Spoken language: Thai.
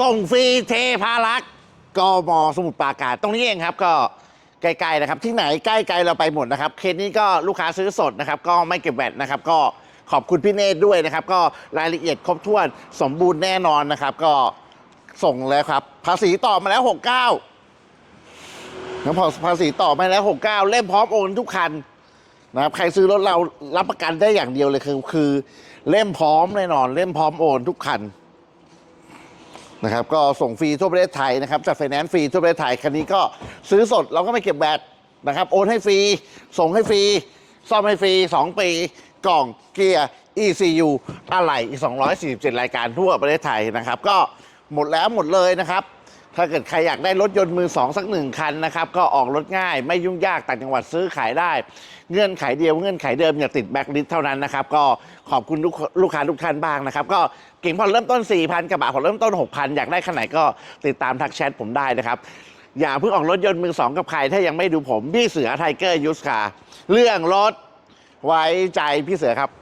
ส่งฟรีเทพารักษ์กมสมุทรปราการตรงนี้เองครับก็ใกล้ๆนะครับ ที่ไหนใกล้ๆเราไปหมดนะครับ เคสนี้ก็ลูกค้าซื้อสดนะครับ ก็ไม่เก็บแวตนะครับ ก็ขอบคุณพี่เนตรด้วยนะครับ ก็รายละเอียดครบถ้วนสมบูรณ์แน่นอนนะครับ ก็ส่งแล้วครับ ภาษีต่อมาแล้ว 69นะพอภาษีต่อมาแล้ว 69 เล่มพร้อมโอนทุกคันนะครับใครซื้อรถเรารับประกันได้อย่างเดียวเลยคือคือเล่มพร้อมแน่นอน เล่มพร้อมโอนทุกคัน นะครับก็ส่งฟรีทั่วประเทศไทยนะครับจัดไฟแนนซ์ฟรีทั่วประเทศไทยคันนี้ก็ซื้อสดเราก็ไม่เก็บแบตนะครับโอนให้ฟรี ส่งให้ฟรี ซ่อมให้ฟรี 2 ปี กล่องเกียร์ ECU อะไหล่อีก 247 รายการทั่วประเทศไทยนะครับ ก็หมดแล้วหมดเลยนะครับ ถ้าเกิดใครอยากได้รถยนต์มือสองสักหนึ่งคันนะครับ ก็ออกรถง่ายไม่ยุ่งยากต่างจังหวัดซื้อขายได้ เงื่อนไขเดียวเงื่อนไขเดิมอย่าติดแบ็คลิสเท่านั้นนะครับ ก็ขอบคุณลูกค้าทุกท่านบ้างนะครับ ก็เก่งผ่อเริ่มต้น 4,000กระบะผ่อเริ่มต้น 6,000 อยากได้คันไหนก็ติดตามทักแชทผมได้นะครับอย่าเพิ่งออกรถยนต์มือสองกับใครถ้ายังไม่ดูผมพี่เสือไทเกอร์ยูสคาเรื่องรถไว้ใจพี่เสือครับ